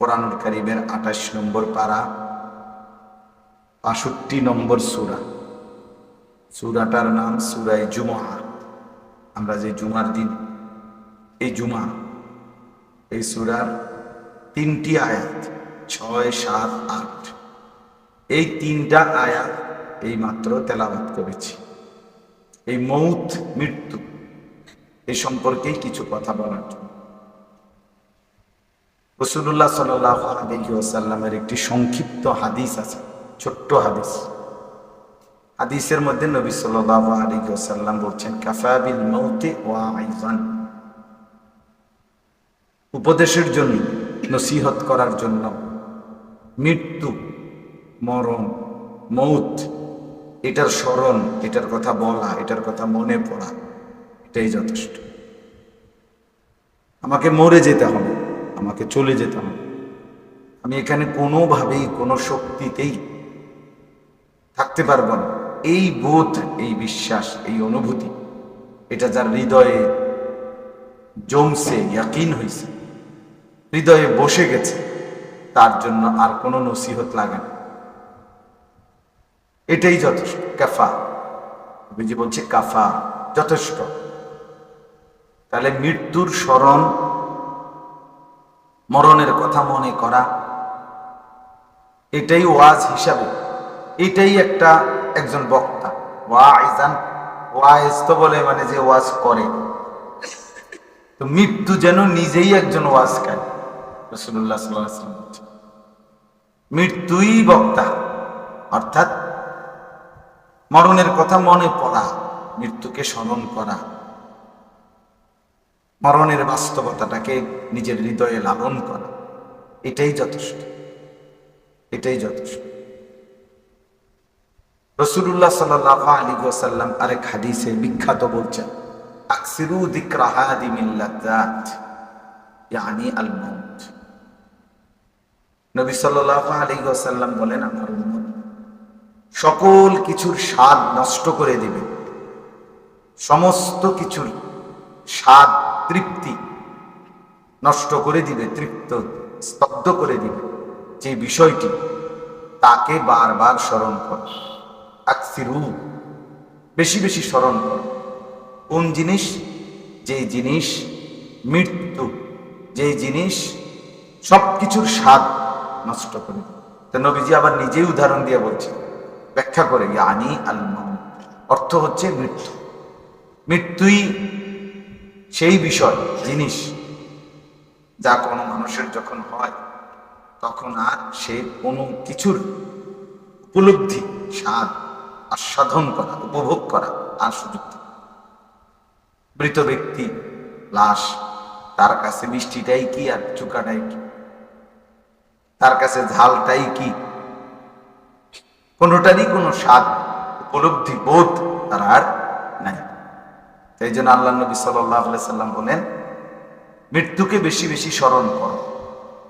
কোরআনুল কারিমের আঠাশ নম্বর পারা, বাষট্টি নম্বর সুরা। সুরাটার নাম সুরাই জুমা আমরা যে জুমার দিন, এই জুমা এই সুরার তিনটি আয়াত, ছয়, সাত, আট। এই তিনটা আয়াত এই মাত্র তেলাবাত করেছি। এই মৌত মৃত্যু এই সম্পর্কেই কিছু কথা বলার জন্য। রসুল্লাহ সাল্লামের একটি সংক্ষিপ্ত হাদিস আছে, ছোট্ট হাদিস। হাদিসের মধ্যে নবী সাল্লাহ আলিহাসাল্লাম বলছেন কাফাবিল মৌতে ওয়া আইজান। উপদেশের জন্য, নসিহত করার জন্য মৃত্যু, মরণ, মৌত, এটার স্মরণ, এটার কথা বলা, এটার কথা মনে পড়া, এটাই যথেষ্ট। আমাকে মরে যেতে হবে। আমাকে চলে যেতাম আমি এখানে কোনোভাবেই, কোনো শক্তিতেই থাকতে পারব না। এই বোধ, এই বিশ্বাস, এই অনুভূতি, এটা যার হৃদয়ে জমছে, ইয়াকিন হয়েছে হৃদয়ে বসে গেছে, তার জন্য আর কোনো নসিহত লাগে না। এটাই যথেষ্ট। বিজি বলছে, কাফা, যথেষ্ট। তাহলে মৃত্যুর স্মরণ মরণের কথা মনে করা। এটাই ওয়াজ হিসাবে। এটাই একটা একজন বক্তা। ওয়াইজান, ওয়াইজ তো বলে মানে যে ওয়াজ করে। তো মৃত্যু যেন নিজেই একজন ওয়াজ খায় রসুল্লাহ সাল্লাম মৃত্যুই বক্তা। অর্থাৎ মরণের কথা মনে পড়া, মৃত্যুকে স্মরণ করা। মরণের বাস্তবতাটাকে নিজের হৃদয়ে লালন করা। এটাই যথেষ্ট। এটাই যথেষ্ট। রসুল্লাহ সাল্লাহ আলী ওসাল্লাম আরেক হাদিসে বিখ্যাত বলছেন সকল কিছুর স্বাদ নষ্ট করে দিবে। সমস্ত কিছুর স্বাদ তৃপ্তি নষ্ট করে দিবে, তৃপ্ত, স্তব্ধ করে দিবে। যে বিষয়টি তাকে বারবার স্মরণ কর। আকসিরু, বেশি বেশি স্মরণ কর। কোন জিনিস? যে জিনিস মৃত্যু, যে জিনিস সব কিছুর স্বাদ নষ্ট করে তো নবীজি আবার নিজেই উদাহরণ দিয়ে বলছে ব্যাখ্যা করে আনি আল অর্থ হচ্ছে মৃত্যু। মৃত্যুই সেই বিষয়, জিনিস যা কোনো মানুষের যখন হয়, তখন আর সে কোনো কিছুর উপলব্ধি, স্বাদ, আস্বাদন করা, উপভোগ করা আর সুযোগ মৃত ব্যক্তি, লাশ, তার কাছে মিষ্টিটাই কি আর চুকাটাই কি? তার কাছে ঝালটাই কি? কোনোটারই কোনো স্বাদ, উপলব্ধি, বোধ তার আর এই জন্য আল্লাহ নবী সাল্লাম বলেন, মৃত্যুকে বেশি বেশি স্মরণ করো।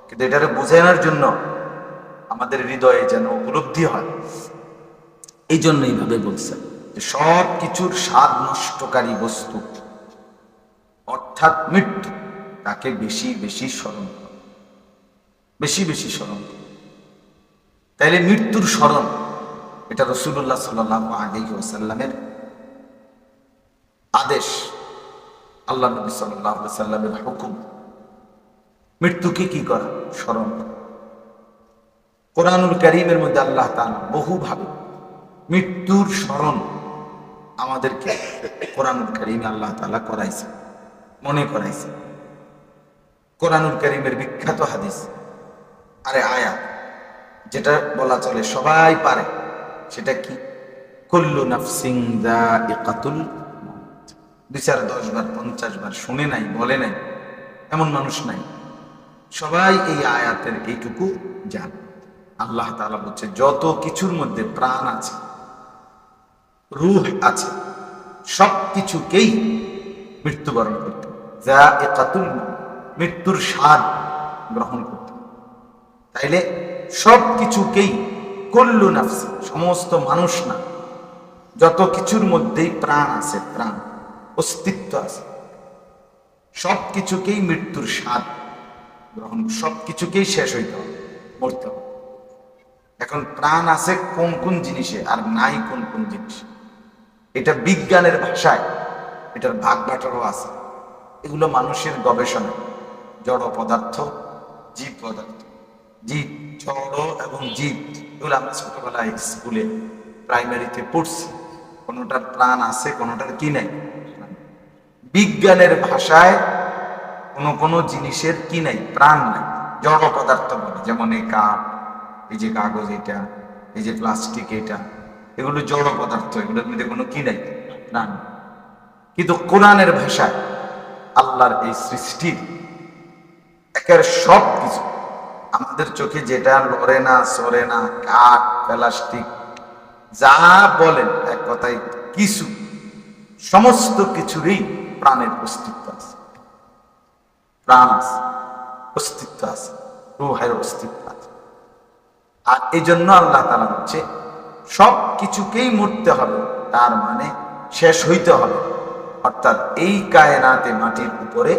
কিন্তু এটারে বুঝানোর জন্য আমাদের হৃদয়ে যেন উপলব্ধি হয়। এই জন্য এইভাবে বলছেন যে সব কিছুর স্বাদ নষ্টকারী বস্তু, অর্থাৎ মৃত্যু, তাকে বেশি বেশি স্মরণ বেশি বেশি স্মরণ তাইলে মৃত্যুর স্মরণ এটা রসুল্লাহ সাল্লাহ ওসাল্লামের আদেশ আল্লাহ নবী সাল্লামের হুকুম মৃত্যুকে কি করা স্মরণ করা। কোরআনুল করিমের মধ্যে আল্লাহ তাআলা বহুভাবে মৃত্যুর স্মরণ আমাদেরকে কোরআনুল করিমে আল্লাহ তাআলা করাইছে, মনে করাইছে কোরআনুল করিমের বিখ্যাত হাদিস, আরে আয়া যেটা বলা চলে সবাই পারে, সেটা কি কল্লু নাফসিং দাইকাতুল মউত। দুই চার দশ বার, পঞ্চাশ বার শুনে নাই, বলে নাই, এমন মানুষ নাই। সবাই এই আয়াতের এইটুকু জান। আল্লাহ তাআলা বলছে, যত কিছুর মধ্যে প্রাণ আছে, রূহ আছে, সব কিছুকেই মৃত্যুবরণ করতে যা একাতুল মৃত্যুর স্বাদ গ্রহণ করতে তাইলে সব কিছুকেই কল্লু নাফসি, সমস্ত মানুষ না, যত কিছুর মধ্যেই প্রাণ আছে, প্রাণ। অস্তিত্ব আছে। সব কিছুকেই মৃত্যুর স্বাদ গ্রহণ সব কিছুকেই শেষ হইতে হবে, মরতে হবে। এখন প্রাণ আছে কোন কোন জিনিসে আর নাই কোন কোন জিনিসে। এটা বিজ্ঞানের ভাষায়, এটার ভাগ বাটারও আছে। এগুলো মানুষের গবেষণা, জড় পদার্থ, জীব পদার্থ। জীব জড় এবং জীব, এগুলো আমরা ছোটবেলায় স্কুলে, প্রাইমারিতে পড়ছি। কোনোটার প্রাণ আছে, কোনোটার কি নেই? বিজ্ঞানের ভাষায় কোনো কোনো জিনিসের কি নেই, প্রাণ নাই, জড় পদার্থ বলে, যেমন এই কাঠ এই যে কাগজ এটা, এই যে প্লাস্টিক এটা, এগুলো জড় পদার্থ, এগুলোর মধ্যে কোনো কি নেই প্রাণ। কিন্তু কোরআনের ভাষায় আল্লাহর এই সৃষ্টির একের সব কিছু, আমাদের চোখে যেটা লড়ে না, সরে না, কাঠ, প্লাস্টিক, যা বলেন, এক কথায় কিছু, সমস্ত কিছুরই প্রাণের অস্তিত্ব আছে। প্রাণ আছে, অস্তিত্ব আছে, রুহের অস্তিত্ব আছে। আর এই জন্য আল্লাহ তালা হচ্ছে সব কিছুকেই মরতে হবে, তার মানে শেষ হইতে হবে। অর্থাৎ এই কায়নাতে মাটির উপরে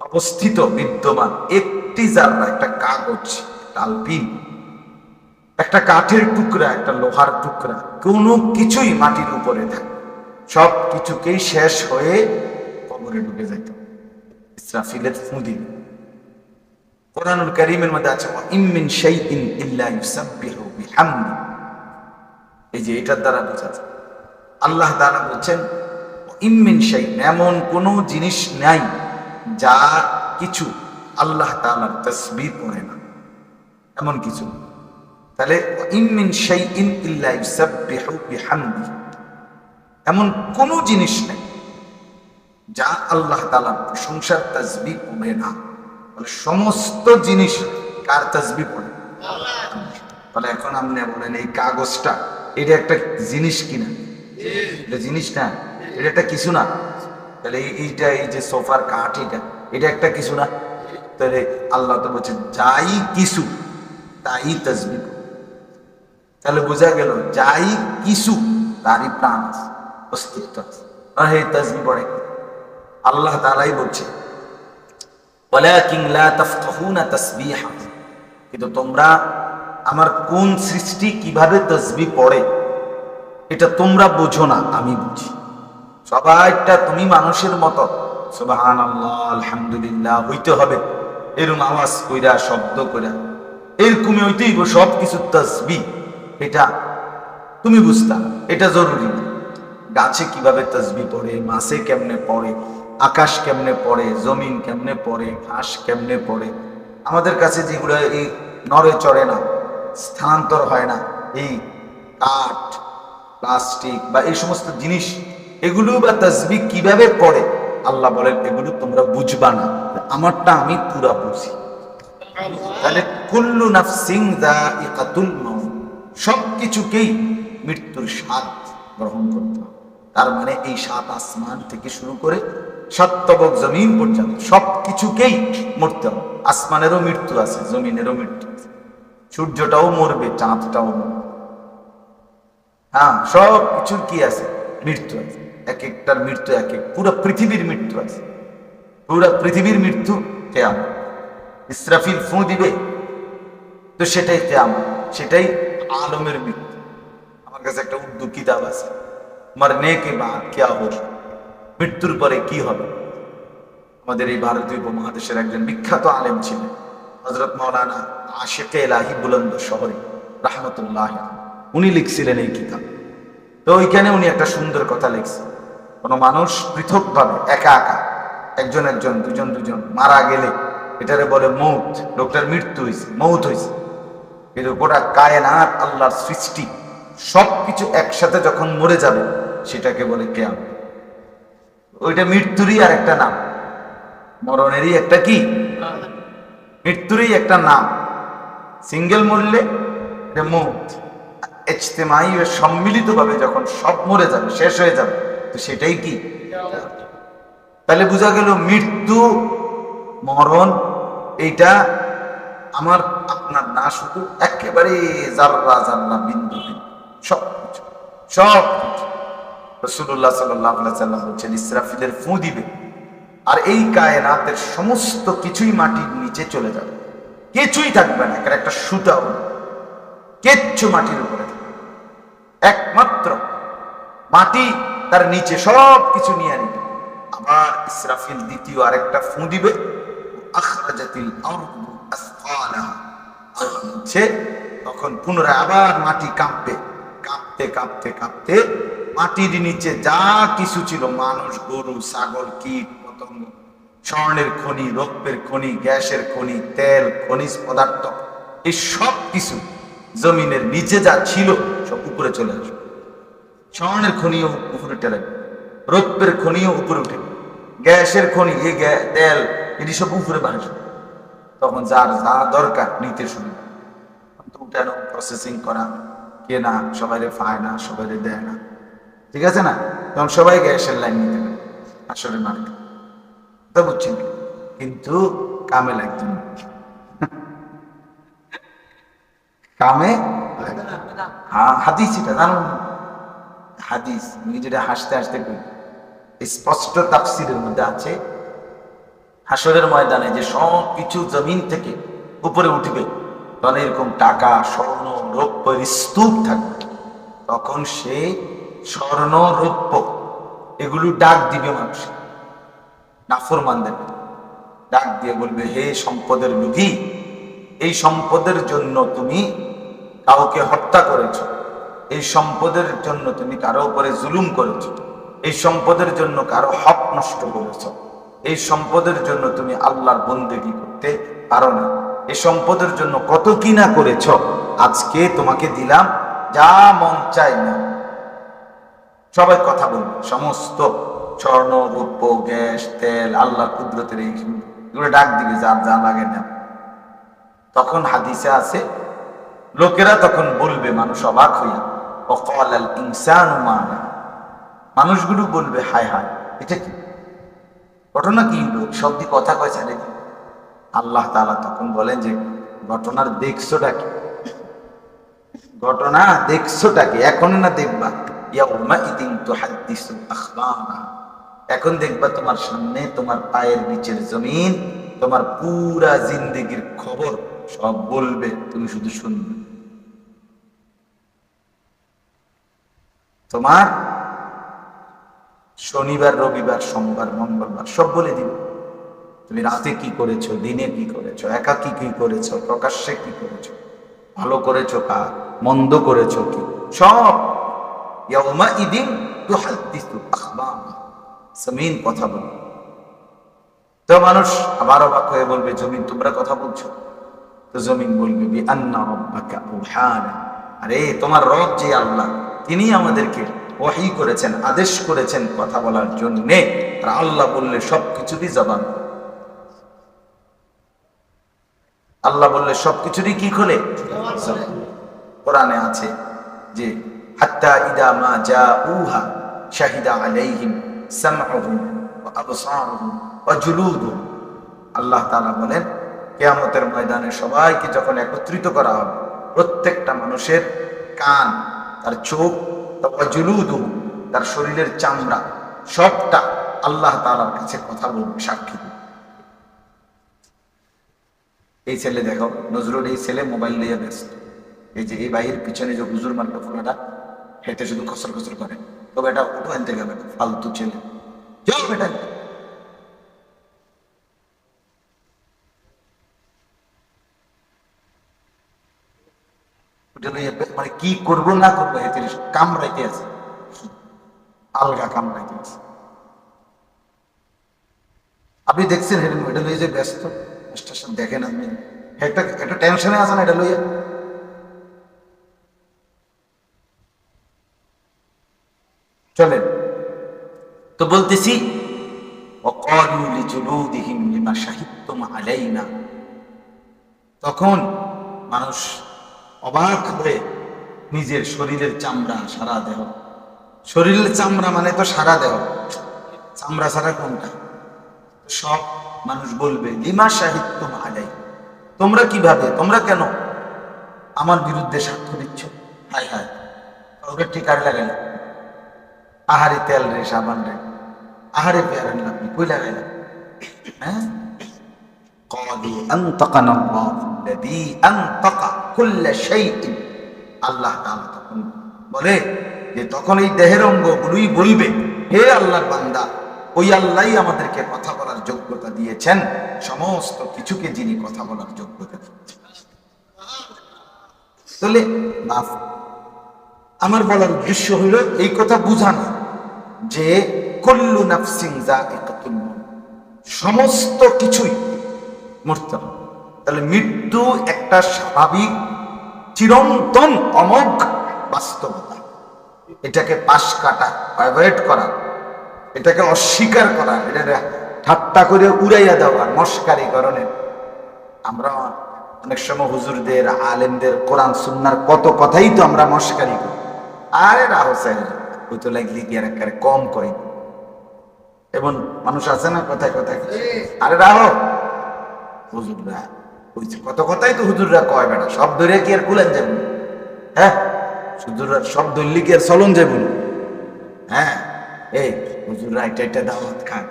অবস্থিত বিদ্যমান একটি জাররা, একটা কাগজ, একটা আলপিন একটা কাঠের টুকরা, একটা লোহার টুকরা, কোনো কিছুই মাটির উপরে থাকে সব কিছুকেই শেষ হয়ে কবরে ঢুকে যাইত। ইসরাফিলের ফুঁদি কোরআনুল করিমের মধ্যে আছে, "ওয়া ইম মিন শাইইন ইল্লা ইউসাব্বিহু বিহামদি। এই যে এটার দ্বারা বোঝা আল্লাহ তাআলা বলছেন, "ওয়া ইম মিন শাইইন, এমন কোনো জিনিস নাই যা কিছু আল্লাহ তাআলার তাসবিহ পড়ে না। এমন কিছু। তাহলে, "ওয়া ইম মিন শাইইন ইল্লা ইউসাব্বিহু বিহামদি। এমন কোনো জিনিস নেই যা আল্লাহ তাআলার প্রশংসার তাসবিহ পড়ে না। বলে সমস্ত জিনিস কার তসবি পড়ে? তাহলে এখন আপনি বলেন, এই কাগজটা, এটা একটা জিনিস কিনা? এটা জিনিস না, এটা একটা কিছু না। তাহলে এইটা, এই যে সোফার কাঠ, এটা এটা একটা কিছু না। তাহলে আল্লাহ তো বলছে, যাই কিছু, তাই তসবি তাহলে বোঝা গেল, যাই কিছু, তারই প্রাণ আছে। অস্তিত্ব আছে। এই তসবি পড়ে। আল্লাহ তালাই বলছে কিন্তু তোমরা আমার কোন সৃষ্টি কীভাবে তসবি পড়ে, এটা তোমরা বোঝো না, আমি বুঝি। সবাইটা তুমি মানুষের মতো। সুবাহান আল্লাহ আলহামদুলিল্লাহ, হইতে হবে। এরকম আওয়াজ কইরা, শব্দ কইরা। এরকমই হইতেই সব কিছু তসবি। এটা তুমি বুঝতাম এটা জরুরি না। গাছে কীভাবে তসবি পড়ে, মাছে কেমনে পড়ে, আকাশ কেমনে পড়ে, জমিন কেমনে পড়ে, ঘাস কেমনে পড়ে? আমাদের কাছে যেগুলো এই নড়ে চড়ে না, স্থানান্তর হয় না, এই কাঠ, প্লাস্টিক বা এই সমস্ত জিনিস, এগুলো বা তসবি কীভাবে পড়ে? আল্লাহ বলেন, এগুলো তোমরা বুঝবা না, আমারটা আমি পুরা বুঝি। তাহলে কুল্লু নাফসিং যায়িকাতুল মাউত সব কিছুকেই মৃত্যুর স্বাদ গ্রহণ করতে হবে। তার মানে এই সাত আসমান থেকে শুরু করে সত্যবক জমিন পর্যন্ত সব কিছুকেই মরতে হবে। আসমানেরও মৃত্যু আছে, জমিনেরও মৃত্যু আছে। সূর্যটাও মরবে, চাঁদটাও মরবে। হ্যাঁ সব কিছুর কি আছে? মৃত্যু আছে। এক একটার মৃত্যু এক এক পুরো পৃথিবীর মৃত্যু আছে। পুরো পৃথিবীর মৃত্যু কেয়ামত। ইসরাফিল ফু দিবে, তো সেটাই কেয়ামত। সেটাই আলমের মৃত্যু। আমার কাছে একটা উর্দু কিতাব আছে। মরনে কে বাদ কেয়া হোক মৃত্যুর পরে কি হবে আমাদের এই ভারতীয় উপমহাদেশের একজন বিখ্যাত আলেম ছিলেন হজরত মৌলানা আশেকে এলাহি বুলন্দ শহরে, রাহমতুল্লাহ উনি লিখছিলেন এই কিতাব। তো ওইখানে উনি একটা সুন্দর কথা লিখছেন। কোনো মানুষ পৃথকভাবে একা একা, একজন একজন, দুজন দুজন মারা গেলে এটারে বলে মৌত, লোকটার মৃত্যু হয়েছে মৌত হয়েছে কিন্তু গোটা কায়নাত আল্লাহর সৃষ্টি সব কিছু একসাথে যখন মরে যাবে সেটাকে বলে কেয়াম ওইটা মৃত্যুরই আর একটা নাম। মরণেরই একটা কি? মৃত্যুরই একটা নাম। সিঙ্গেল মরলে এটা মৌত। ইজতেমাই সম্মিলিত ভাবে যখন সব মরে যাবে, শেষ হয়ে যাবে, তো সেটাই কি? তাহলে বোঝা গেল মৃত্যু, মরণ, এইটা আমার, আপনার না, শুধু একেবারে জাররা জাররা বিন্দু বিন্দু সব কিছু সব কিছু রসুল্লাহ সাল্লাম বলছেন, ইসরাফিলের ফু দিবে। আর এই কায়নাতের সমস্ত কিছুই মাটির নিচে চলে যাবে। কিছুই থাকবে না একটা সুতাও কিচ্ছু মাটির উপরে একমাত্র মাটি তার নিচে সব কিছু নিয়ে নিবে। আবার ইসরাফিল দ্বিতীয় আরেকটা ফু দিবে। আখরাজাতিল তখন পুনরায় আবার মাটি কাঁপবে। কাঁপতে কাঁপতে কাঁপতে মাটির নিচে যা কিছু ছিল, মানুষ, গরু, ছাগল, কীট, পতঙ্গ, স্বর্ণের খনি রৌপ্যের খনি, গ্যাসের খনি, তেল, খনিজ পদার্থ, এই সব কিছু জমিনের নিচে যা ছিল, সব উপরে চলে আসবে। স্বর্ণের খনিও উপরে টেলে রৌপ্যের খনিও উপরে উঠে গ্যাসের খনি, এই তেল, এটি সব উপরে বাড়বে তখন যার যা দরকার নিতে শুরু উঠানো প্রসেসিং করা, কেনা সবাই ফায় না সবাই দেয় না। ঠিক আছে না? তখন সবাই গ্যাসের লাইন নিতে পারে আসলে মার্কেট তো বুঝছেন? কিন্তু কামে লাগবে না। কামে হ্যাঁ হাদিস এটা জানো হাদিস আমি যেটা হাসতে হাসতে স্পষ্ট তাফসিরের মধ্যে আছে হাসরের ময়দানে যে সব কিছু জমিন থেকে উপরে উঠবে, তখন এরকম টাকা, স্বর্ণ, রৌপ্যের স্তূপ থাকবে। তখন সে স্বর্ণ, রৌপ্য, এগুলো ডাক দিবে মানুষ। নাফরমানদের ডাক দিয়ে বলবে, হে সম্পদের লোভী, এই সম্পদের জন্য তুমি কাউকে হত্যা করেছ। এই সম্পদের জন্য তুমি কারও উপরে জুলুম করেছ। এই সম্পদের জন্য কারও হক নষ্ট করেছ। এই সম্পদের জন্য তুমি আল্লাহর বন্দেগি করতে পারো না। এই সম্পদের জন্য কত কি না করেছ? আজকে তোমাকে দিলাম যা মন চাই না সবাই কথা বলবে সমস্ত স্বর্ণ রূপ গ্যাস, তেল আল্লাহ কুদরতের এই এগুলো ডাক দিবে, যার যা লাগে না তখন হাদিসে আছে, লোকেরা তখন বলবে, মানুষ অবাক হইয়া অকাল ইনসান মানুষগুলো বলবে, হায় হায়, এটা কি? ঘটনা কি? লোক শব্দ কথা কয়েছে রে আল্লাহ তাআলা তখন বলেন যে, ঘটনার দেখছোটা কি? ঘটনা দেখছোটা কি? এখন না দেখবা? এখন দেখবা তোমার সামনে তোমার পায়ের নিচের জমিন, তোমার পুরা জিন্দেগির খবর সব বলবে, তুমি শুধু শুনবে। তোমার শনিবার, রবিবার, সোমবার, মঙ্গলবার সব বলে দিবে। তুমি রাতে কি করেছ, দিনে কি করেছ, একা কি কি করেছ, প্রকাশ্যে কি করেছ, ভালো করেছ কার, মন্দ করেছ কি, সব কথা তো মানুষ হয়ে বলবে, জমিন, তোমরা কথা তো জমিন বলবে আরে, তোমার রব যে আল্লাহ, তিনি আমাদেরকে ওয়াহি করেছেন, আদেশ করেছেন কথা বলার জন্য। আল্লাহ বললে সব কিছুরই জবান। আল্লাহ বললে সব কিছুরই কি খোলে? কোরআনে আছে যে হাত্তা ইদা মা যা উহা শাহিদা আলাইহিম সামউহুম ওয়া আবসারুহুম ওয়া জুলুদুহুম আল্লাহ তাআলা বলেন, কিয়ামতের ময়দানে সবাইকে যখন একত্রিত করা হবে, প্রত্যেকটা মানুষের কান, তার চোখ, তারপর জুলুদুহুম তার শরীরের চামড়া, সবটা আল্লাহ তাআলার কাছে কথা বলবে, সাক্ষী। এই ছেলে দেখো, নজরুল এই ছেলে মোবাইল নিয়ে ব্যস্ত এই যে এই বাইরের পিছনে যে হুজুর মার্কা ফোনাটা হেঁটে শুধু খসর খসর করে। তো বেটা, উঠো আনতে গেবে ফালতু ছেলে। যাও বেটা। মানে কি করব না করব এতে কামড়াইতে আছে। আলগা কামড়াইতে আছে। আপনি দেখছেন হেরেন এটা লইয়া যে ব্যস্ত। স্টেশন দেখেন আপনি। একটা একটা টেনশনে আছে না, এটা লইয়া? চলেন। তো বলতেছি তখন মানুষ অবাক হয়ে নিজের শরীরের চামড়া, সারা দেহ। শরীরের চামড়া মানে তো সারা দেহ। চামড়া সারা কোনটা? সব মানুষ বলবে, লিমা সাহিত্য মালাই তোমরা কীভাবে? তোমরা কেন? আমার বিরুদ্ধে সাক্ষ্য দিচ্ছ? হায় হায় ওরা ঠিকার লাগে না। আহারে তেল রে সাবান রে আহারে পেয়ারেন আপনি কই লাগাইলাম হ্যাঁ قالوا أنطقنا الله الذي أنطق كل شيء আল্লাহ তাআলা তখন বলে যে তখন এই দেহের অঙ্গগুলোই বলবে হে আল্লাহর বান্দা ওই আল্লাহই আমাদেরকে কথা বলার যোগ্যতা দিয়েছেন সমস্ত কিছুকে যিনি কথা বলার যোগ্যতা দিয়েছেন তাহলে মাফ আমার বলার উদ্দেশ্য হইল এই কথা বুঝানো যে কল্লু নাফসিং মউত। সমস্ত কিছুই মরতে হবে। তাহলে মৃত্যু একটা স্বাভাবিক, চিরন্তন, অমোঘ বাস্তবতা। এটাকে পাশ কাটা অ্যাভয়েড করা, এটাকে অস্বীকার করা এটা ঠাট্টা করে উড়াইয়া দেওয়া মস্কারি করণের আমরা অনেক সময় হুজুরদের, আলেমদের কোরআন, সুন্নার কত কথাই তো আমরা মস্কারি করি। আরে রাহো সাহেব ওই তো লাগলি কি আর একেবারে কম কই এবং মানুষ আছে না? কথায় কথায় আরে রাহো! হুজুররা কত কথাই তো হুজুররা কয় বেটা, সব ধরে কি আর কুলেন যাবেন হ্যাঁ? হুজুররা সব ধরলি কি আর চলন যাবেন হ্যাঁ? এই, হুজুররা এটা এটা দাওয়াত খান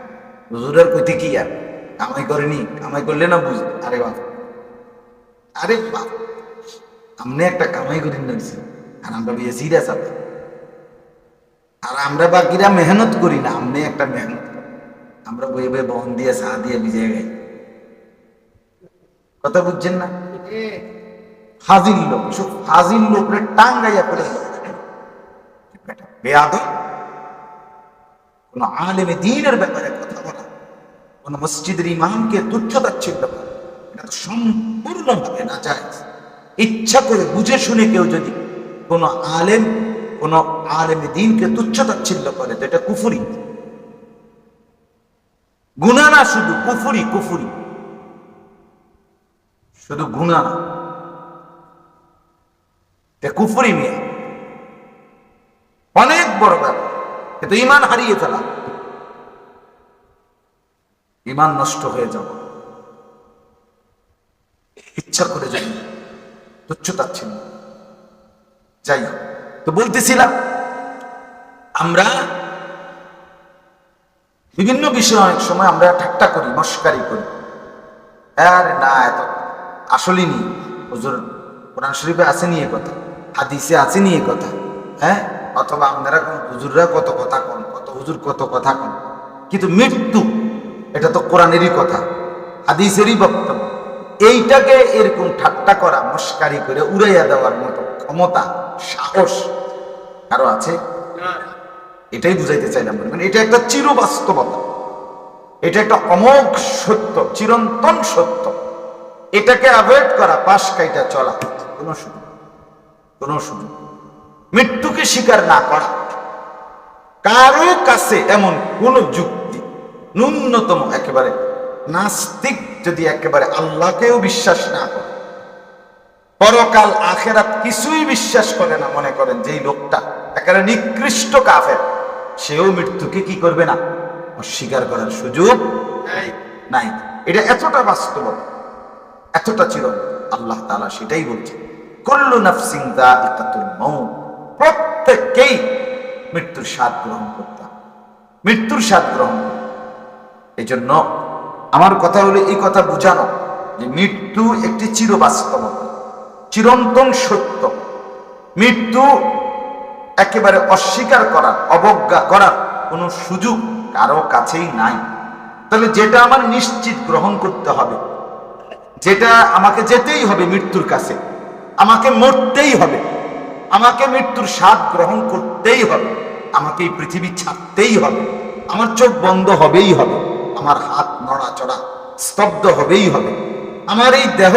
হুজুরের কইতে কি আর? কামাই করেনি, কামাই করলে না বুঝ আরে বাপ। আরে বাপ। আমনে একটা কামাই করি নিয়েছি আর আমরা বিয়ে সিরিয়াস আছে। আর আমরা বাকিরা মেহনত করি না আমনে একটা মেহনত। আমরা বইয়ে বইয়ে বহন দিয়ে চা দিয়ে ভিজে গাই। কথা বুঝছেন না? ফাজিল লোক সব ফাজিল লোকরে টাঙ্গাইয়া করে। বেয়াদ কোন আলেমে দিনের ব্যাপারে কথা বলা কোন মসজিদের ইমামকে তুচ্ছ তাচ্ছিল্য করা এটা তো সম্পূর্ণভাবে না যায় ইচ্ছা করে বুঝে শুনে কেউ যদি কোন আলেম কোন আলেমে দিনকে তুচ্ছ তাচ্ছিল্য করে তো এটা কুফুরি। গুণা না শুধু, কুফুরি কুফুরি। শুধু গুণা না। কুফুরি মেয়ে অনেক বড় ব্যাপার। কিন্তু ইমান হারিয়ে ফেলা। ইমান নষ্ট হয়ে যাওয়া। ইচ্ছা করে যাই। তুচ্ছ তাচ্ছিন্ন যাই হোক। তো বলতেছিলাম, আমরা বিভিন্ন বিষয়ে অনেক সময় আমরা ঠাট্টা করি, মস্কারি করি। আরে না, এত আসলে নি হুজুর, কোরআন শরীফে আছে নিয়ে কথা, হাদিসে আছে নিয়ে কথা হ্যাঁ? অথবা আপনারা কোন হুজুররা কত কথা কন, কত হুজুর কত কথা কন। কিন্তু মৃত্যু, এটা তো কোরআনেরই কথা, হাদিসেরই বক্তব্য। এইটাকে এরকম ঠাট্টা করা, মস্কারি করে, উড়াইয়া দেওয়ার মতো ক্ষমতা, সাহস কারও আছে? এটাই বুঝাইতে চাইলাম মানে এটা একটা চিরবাস্তবতা। এটা একটা অমোঘ সত্য, চিরন্তন সত্য। এটাকে অ্যাভয়েড করা, পাশ কাইটা চলা, কোনো সুযোগ কোনো সুযোগ মৃত্যুকে স্বীকার না করা। কারও কাছে এমন কোন যুক্তি ন্যূনতম, একেবারে নাস্তিক যদি একেবারে আল্লাহকেও বিশ্বাস না করে পরকাল আখেরাত কিছুই বিশ্বাস করে না মনে করেন যেই লোকটা একেবারে নিকৃষ্ট কাফের সেও মৃত্যুকে কি করবে না? অস্বীকার করার সুযোগ নাই। এটা এতটা বাস্তব এতটা ছিল আল্লাহ তাআলা সেটাই বলছে কল্লু নাফসিং দাইকাতুল মউত প্রত্যেককেই মৃত্যুর স্বাদ গ্রহণ করতাম মৃত্যুর স্বাদ গ্রহণ এই জন্য আমার কথা হলো এই কথা বুঝানো যে মৃত্যু একটি চিরবাস্তবতা। চিরন্তন সত্য। মৃত্যু একেবারে অস্বীকার করার, অবজ্ঞা করার কোনো সুযোগ কারও কাছেই নাই। তাহলে যেটা আমার নিশ্চিত গ্রহণ করতে হবে, যেটা আমাকে যেতেই হবে মৃত্যুর কাছে, আমাকে মরতেই হবে, আমাকে মৃত্যুর স্বাদ গ্রহণ করতেই হবে, আমাকে এই পৃথিবী ছাড়তেই হবে, আমার চোখ বন্ধ হবেই হবে, আমার হাত নড়াচড়া স্তব্ধ হবেই হবে, আমার এই দেহ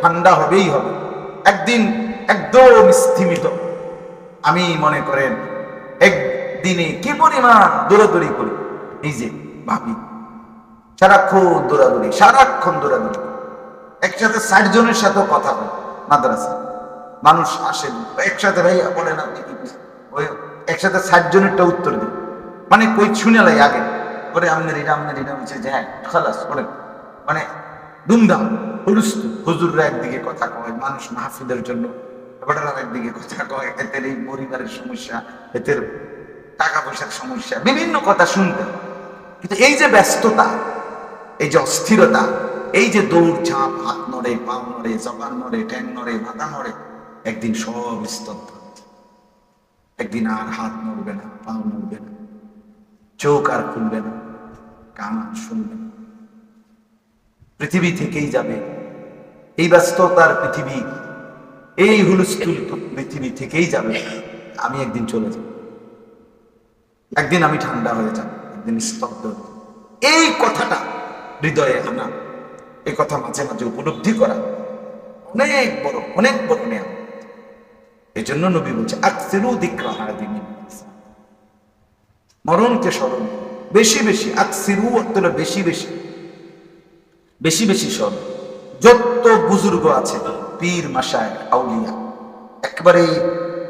ঠান্ডা হবেই হবে। একদিন একদম স্থিমিত। আমি মনে করেন, একদিনে কি পরিমাণ দৌড়াদৌড়ি করি? যে ভাবি, সারাক্ষণ দৌড়াদৌড়ি সারাক্ষণ দৌড়াদৌড়ি একসাথে ষাট জনের সাথেও কথা বলি মাদ্রাসা মানুষ আসেন একসাথে ভাই বলেন আপনি কি ওই একসাথে ষাট জনেরটা উত্তর দিই। মানে কই শুনে লাই আগে। করে আমনের এটা আমনের এটা হচ্ছে যে হ্যাঁ খালাস করেন মানে ধুমধাম হুজুররা একদিকে কথা কয়, মানুষ মাহফিলের জন্য। একদিকে কথা কয় এদের এই পরিবারের সমস্যা এদের টাকা পয়সার সমস্যা, বিভিন্ন কথা শুনতে কিন্তু এই যে ব্যস্ততা, এই যে অস্থিরতা, এই যে দৌড় ঝাঁপ, হাত নড়ে, পাও নড়ে, জবান নড়ে ট্যাং নড়ে, মাথা নড়ে, একদিন সব স্তব্ধ একদিন আর হাত নড়বে না, পাও নড়বে না, চোখ আর খুলবে না, কান শুনবে না। পৃথিবী থেকেই যাবে। এই ব্যস্ততার পৃথিবী, এই হুলস্থুল পৃথিবী থেকেই যাবে। আমি একদিন চলে যাব। একদিন আমি ঠান্ডা হয়ে যাব, একদিন স্তব্ধ হয়ে যাব। এই কথাটা হৃদয়ে আনা, এই কথা মাঝে মাঝে উপলব্ধি করা অনেক বড় অনেক বড় নেয়া এই জন্য নবী বলছে, আকসেরু দিকরা হাদিমিন মরণকে স্মরণ বেশি বেশি, আকসিরু অর্থ হলো বেশি বেশি। বেশি বেশি স্মরণ যত বুজুর্গ আছে, পীর মাসায় আউলিয়া, একবারে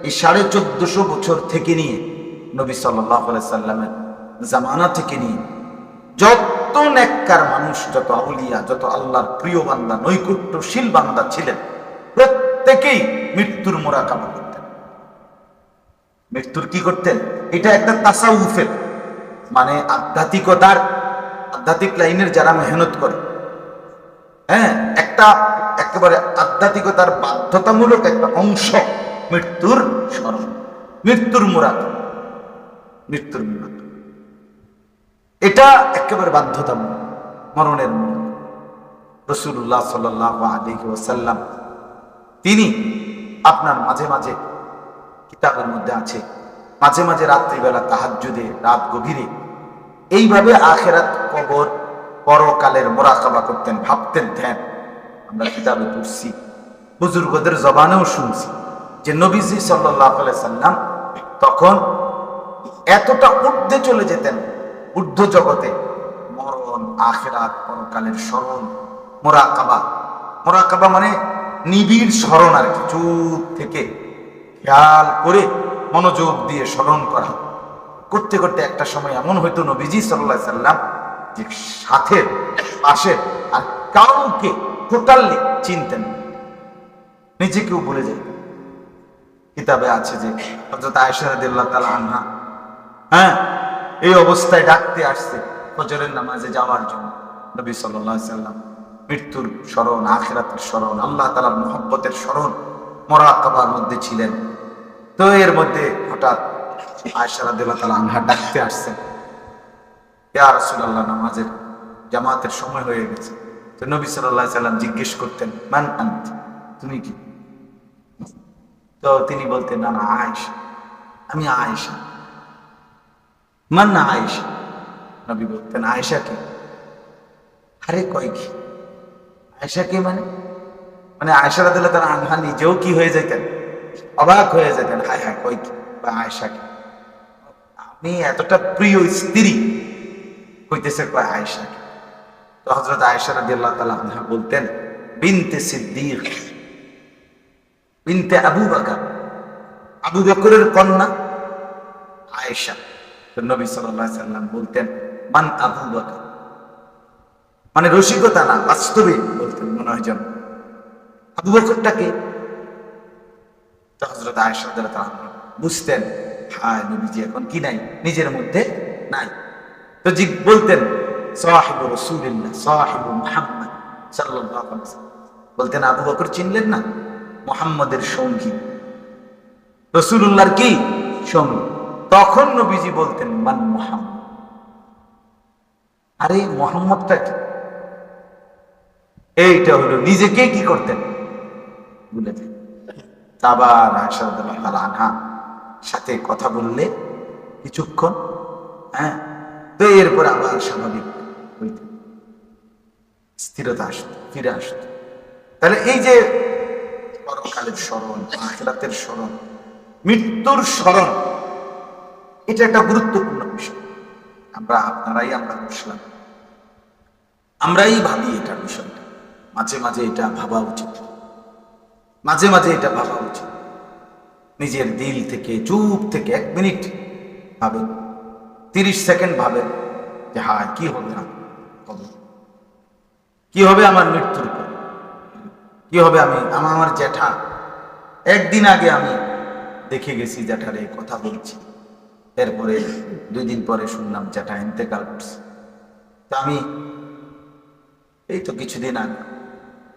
এই- সাড়ে চোদ্দশো বছর থেকে নিয়ে নবী সাল্লামের জামানা থেকে নিয়ে যত নেককার মানুষ, যত আউলিয়া, যত আল্লাহর প্রিয় বান্দা, নৈকুট্যশীল বান্দা ছিলেন, প্রত্যেকেই মৃত্যুর মোরাকাবা করতেন। মৃত্যুর কি করতেন? এটা একটা তাসাউফের মানে আধ্যাত্মিকতার, আধ্যাত্মিক লাইনের যারা মেহনত করে একটা একেবারে আধ্যাত্মিকতার বাধ্যতামূলক একটা অংশ। মৃত্যুর স্মরণ, মৃত্যুর মুরাদ মৃত্যুর মুরাদ। এটা একেবারে বাধ্যতামূলক, মরণের মুরাদ। রসুল্লাহ সাল্লাহ তিনি আপনার মাঝে মাঝে কিতাবের মধ্যে আছে, মাঝে মাঝে রাত্রিবেলা তাহাজ্জুদে রাত গভীরে এইভাবে আখেরাত কবর পরকালের মোরাকাবা করতেন, ভাবতেন, ধ্যান। আমরা কিতাবে পড়ছি, বুজুর্গদের জবানেও শুনছি যে নবীজি সাল্লাহ সাল্লাম তখন এতটা ঊর্ধ্বে চলে যেতেন, ঊর্ধ্ব জগতে। মরণ, আখেরাত, পরকালের স্মরণ, মোরাকাবা। মোরাকাবা মানে নিবিড় স্মরণ আর কি, চুপ থেকে খেয়াল করে মনোযোগ দিয়ে স্মরণ করা। করতে করতে একটা সময় এমন হয়তো নবীজি সাল্লাহ সাল্লাম যে সাথে, পাশে আর কাউকে টোটালি চিনতেন। নিজেকেও ভুলে যেতেন কিতাবে আছে যে হজরত আয়সারদুল্লাহ তালা আনহা হ্যাঁ এই অবস্থায় ডাকতে আসছে ফজরের নামাজে যাওয়ার জন্য। নবী সাল্লাম মৃত্যুর স্মরণ, আখেরাতের স্মরণ, আল্লাহ তালার মোহব্বতের স্মরণ মরাকাবার মধ্যে ছিলেন। তো এর মধ্যে হঠাৎ আয়সারাদুল্লাহ তালা আনহা ডাকতে আসছেন ইয়া রাসূলুল্লাহ, নামাজের জামাতের সময় হয়ে গেছে। নবী আলাইহি সাল্লাম জিজ্ঞেস করতেন, মান আন্ত? তুমি কি? তো তিনি বলতেন না না আয়েশা। আমি আয়েশা। মান না আয়েশা? নবী বলতেন, আয়েশা কে? আরে কয় কি? আয়েশা কে মানে? মানে আয়েশা তাআলা আনহা নিজেও কি হয়ে যেতেন অবাক হয়ে যেতেন হায় হায়, কয় কি? বা আয়েশা কে? আপনি এতটা প্রিয় স্ত্রী। হইতেছে কয় আয়েশা কে? হজরত রাদিয়াল্লাহু তাআলা আনহা বলতেন, বিনতে সিদ্দিক, বিনতে আবু আবু বকরের কন্যা আয়েশা। নবী আলাইহি সাল্লাম বলতেন, মান আবু মানে রসিকতা না, বাস্তবে বলতেন মনে হয় যেন। আবু বকরটাকে হজরত আয়েশা তাআলা বুঝতেন, হায় নবীজি, এখন কি নাই? নিজের মধ্যে নাই। তো জি বলতেন সাহিবু রসুলিল্লাহ, সাহিবু মুহাম্মদ আলাইহি বলতেন, আবু বকর চিনলেন না? মুহাম্মদের সঙ্গী। রসুল্লাহর কি? সঙ্গী। তখন নবীজি বলতেন, মান মোহাম্মদ। আরে, মোহাম্মদটা কি? এইটা হলো, নিজেকে কি করতেন? ভুলে আবার আনহা সাথে কথা বললে কিছুক্ষণ হ্যাঁ? তো এরপর আবার স্বাভাবিক স্থিরতা আসতো ফিরে আসতো তাহলে এই যে পরকালের স্মরণ স্মরণ, মৃত্যুর স্মরণ, এটা একটা গুরুত্বপূর্ণ বিষয়। আমরা আপনারাই আমরা বুঝলাম। আমরাই ভাবি এটা বিষয়টা। মাঝে মাঝে এটা ভাবা উচিত। মাঝে মাঝে এটা ভাবা উচিত। নিজের দিল থেকে, চুপ থেকে এক মিনিট ভাবেন, তিরিশ সেকেন্ড ভাবেন যে হ্যাঁ কি হবে না? কি হবে আমার মৃত্যুর পর? কি হবে আমি আমার আমার জ্যাঠা? একদিন আগে আমি দেখে গেছি জ্যাঠারে কথা বলছি। এরপরে দুই দিন পরে শুনলাম জ্যাঠা ইন্তেকাল করছে। তা আমি, এই তো কিছুদিন আগে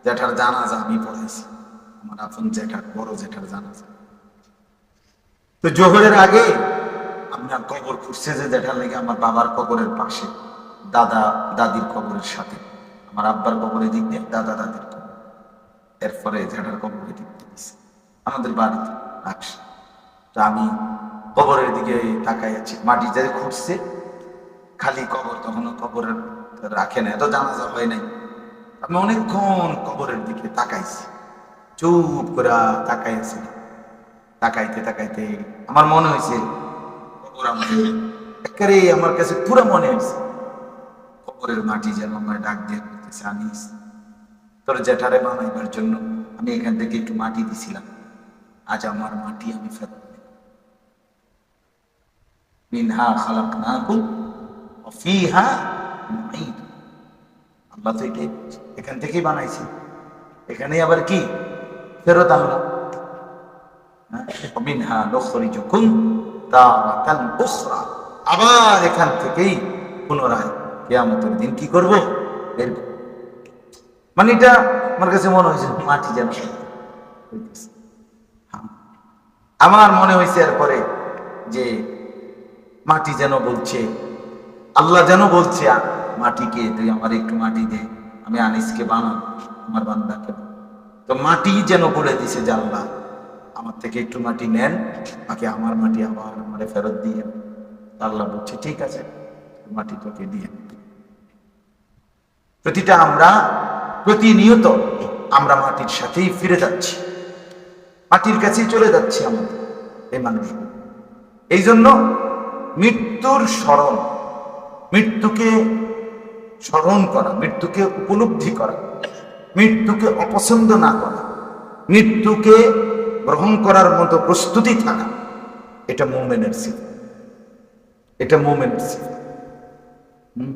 জ্যাঠার জানাজা আমি পড়াইছি আমার আপন জ্যাঠার, বড় জ্যাঠার জানাজা। তো জোহরের আগে আপনার কবর খুঁজছে যে জ্যাঠার লেগে আমার বাবার কবরের পাশে, দাদা, দাদির কবরের সাথে। আমার আব্বার কবরের দিক দিয়ে দাদা দাদির কবর এরপরে জ্যাঠার কবরের দিক দিয়ে। আমাদের বাড়িতে রাখছে। তো আমি কবরের দিকে তাকাই আছি। মাটি যে খুঁজছে খালি কবর তখনও কবরের রাখে না এত জানাজা হয় নাই। আমি অনেকক্ষণ কবরের দিকে তাকাইছি। চুপ করে তাকাই আছি। তাকাইতে তাকাইতে আমার মনে হয়েছে কবর আমাদের একেবারে আমার কাছে পুরো মনে হয়েছে কবরের মাটি যেন আমার ডাক দিয়ে আনিস তোর জ্যাঠারে বানাইবার জন্য আমি এখান থেকে একটু মাটি দিছিলাম। আজ আমার মাটি আমি ফেরত মিনহা খালাকনাকুম ওয়া ফিহা আল্লাহ তো এটাই এখান থেকেই বানাইছি। এখানে আবার কি? ফেরত আনলাম হ্যাঁ? মিনহা তারাতান উখরা আবার এখান থেকেই পুনরায় কিয়ামতের দিন কি করব? করব। মানে এটা আমার কাছে মনে হয়েছে, মাটি যেন হ্যাঁ। আমার মনে হয়েছে এরপরে যে মাটি যেন বলছে, আল্লাহ যেন বলছে মাটিকে তুই আমার একটু মাটি দে, আমি আনিসকে বানাব, আমার বান্দাকে তো মাটি যেন বলে দিছে যে, আল্লাহ, আমার থেকে একটু মাটি নেন, বাকি আমার মাটি আবার আমারে ফেরত দিয়ে আল্লাহ বলছে, ঠিক আছে, মাটি তোকে দিয়ে প্রতিটা আমরা প্রতিনিয়ত আমরা মাটির সাথেই ফিরে যাচ্ছি। মাটির কাছেই চলে যাচ্ছি আমাদের এই মানুষ। এই জন্য মৃত্যুর স্মরণ, মৃত্যুকে স্মরণ করা, মৃত্যুকে উপলব্ধি করা, মৃত্যুকে অপছন্দ না করা, মৃত্যুকে গ্রহণ করার মতো প্রস্তুতি থাকা, এটা মোমেনের সিফ এটা মোমেনের সিফ হুম?